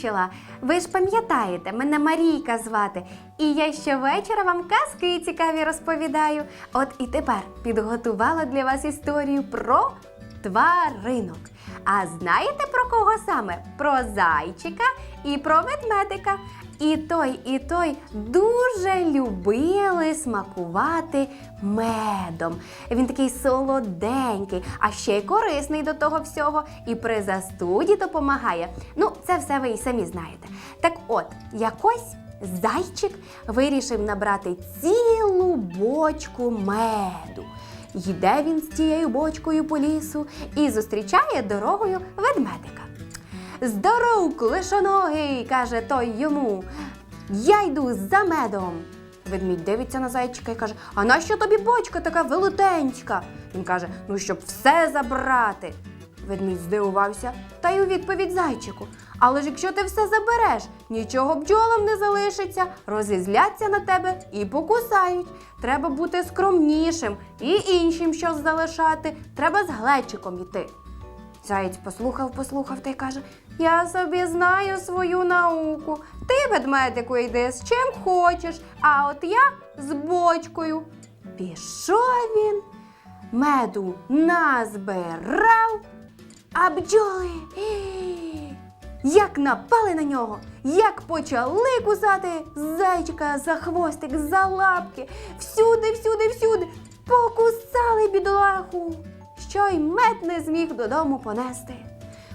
бачила. Ви ж пам'ятаєте, мене Марійка звати. І я щовечора вам казки цікаві розповідаю. От і тепер підготувала для вас історію про тваринок. А знаєте про кого саме? Про зайчика і про ведмедика. І той, і той дуже любили смакувати медом. Він такий солоденький, а ще й корисний до того всього, і при застуді допомагає. Ну, це все ви і самі знаєте. Так от, якось зайчик вирішив набрати цілу бочку меду. Йде він з цією бочкою по лісу і зустрічає дорогою ведмедика. Здоров, клишоногий, каже той йому. Я йду за медом. Ведмідь дивиться на зайчика і каже: А нащо тобі бочка така велетенська? Він каже: Ну, щоб все забрати. Ведмідь здивувався та й у відповідь зайчику. Але ж якщо ти все забереш, нічого бджолам не залишиться, розізляться на тебе і покусають. Треба бути скромнішим і іншим щось залишати. Треба з глечиком йти. Заєць послухав, послухав та й каже: Я собі знаю свою науку. Ти, ведмедику, йди з чим хочеш, а от я з бочкою. Пішов він, меду назбирав, а бджоли. Як напали на нього, як почали кусати зайчика за хвостик, за лапки, всюди, всюди, всюди, покусали бідолаху, що й мед не зміг додому понести.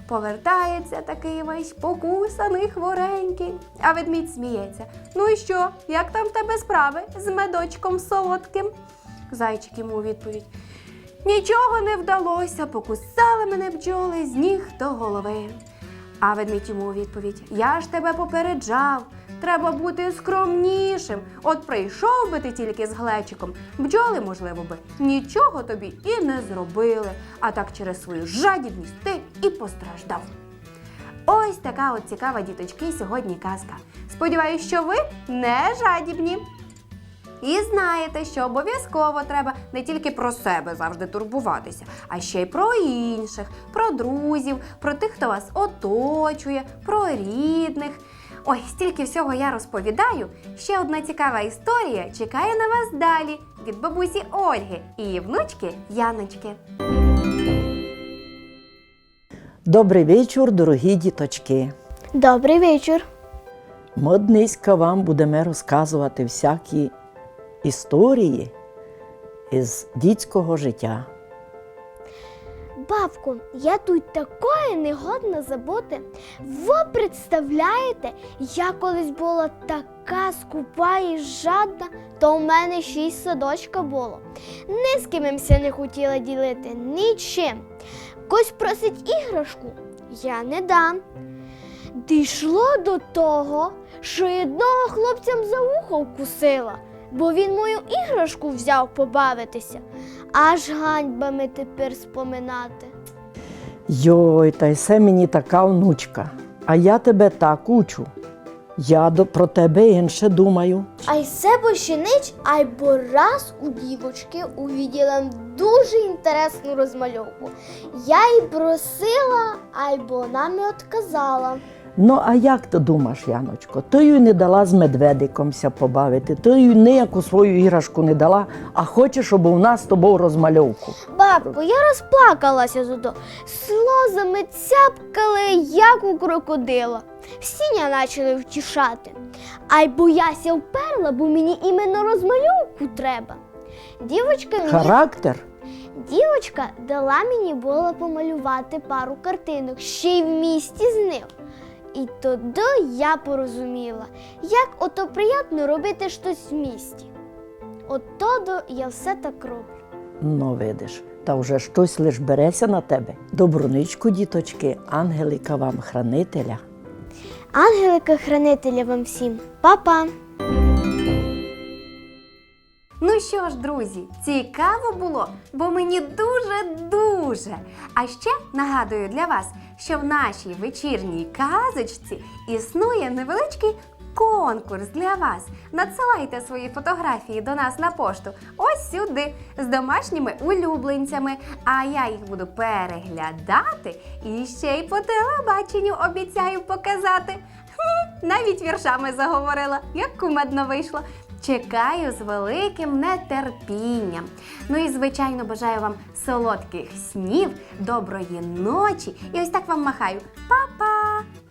Повертається такий весь покусаний хворенький, а ведмідь сміється. Ну і що, як там в тебе справи з медочком солодким? Зайчик йому у відповідь. Нічого не вдалося, покусали мене бджоли з ніг до голови. А ведмідь йому у відповідь: Я ж тебе попереджав. Треба бути скромнішим. От прийшов би ти тільки з глечиком, бджоли, можливо би, нічого тобі і не зробили. А так через свою жадібність ти і постраждав. Ось така от цікава діточки сьогодні казка. Сподіваюсь, що ви не жадібні. І знаєте, що обов'язково треба не тільки про себе завжди турбуватися, а ще й про інших, про друзів, про тих, хто вас оточує, про рідних. Ой, стільки всього я розповідаю. Ще одна цікава історія чекає на вас далі від бабусі Ольги і її внучки Яночки. Добрий вечір, дорогі діточки. Добрий вечір. Ми днеська вам будемо розказувати всякі історії із дітського життя. Бабку, я тут такое не годна забути. Ви представляєте, я колись була така скупа і жадна, то у мене шість садочка було. Ні з ким ся не хотіла ділити, нічим. Когось просить іграшку, я не дам. Дійшло до того, що одного хлопцям за ухо вкусила, бо він мою іграшку взяв побавитися. Аж ганьбами тепер споминати. Йой, та й все мені така внучка. А я тебе так учу. Я до, про тебе інше думаю. А й себе ще ніч, айбо раз у дівочки увіділа дуже інтересну розмальовку. Я й просила, айбо вона не отказала. Ну, а як ти думаєш, Яночко? То й не дала з медведикомся побавити, то й ніяку свою іграшку не дала, а хоче, щоб у нас з тобою розмальовку. Бабко, я розплакалася зато. Сльозами цяпкали, як у крокодила. Сіня почали втішати. Айбо яся вперла, бо мені іменно розмальовку треба. Дівочка мені Характер? Дівочка дала мені було помалювати пару картинок ще й в місті з. І тоді я порозуміла, як ото приємно робити щось в місті. От тоді я все так роблю. Ну, видиш, та вже щось лиш береся на тебе. Добруничку, діточки, ангелика вам хранителя. Ангелика-хранителя вам всім, Па-па! Ну що ж, друзі, цікаво було, бо мені дуже-дуже. А ще нагадую для вас, що в нашій вечірній казочці існує невеличкий конкурс для вас. Надсилайте свої фотографії до нас на пошту ось сюди з домашніми улюбленцями. А я їх буду переглядати і ще й по телебаченню обіцяю показати. Навіть віршами заговорила, як кумедно вийшло. Чекаю з великим нетерпінням. Ну і звичайно бажаю вам солодких снів, доброї ночі. І ось так вам махаю. Па-па!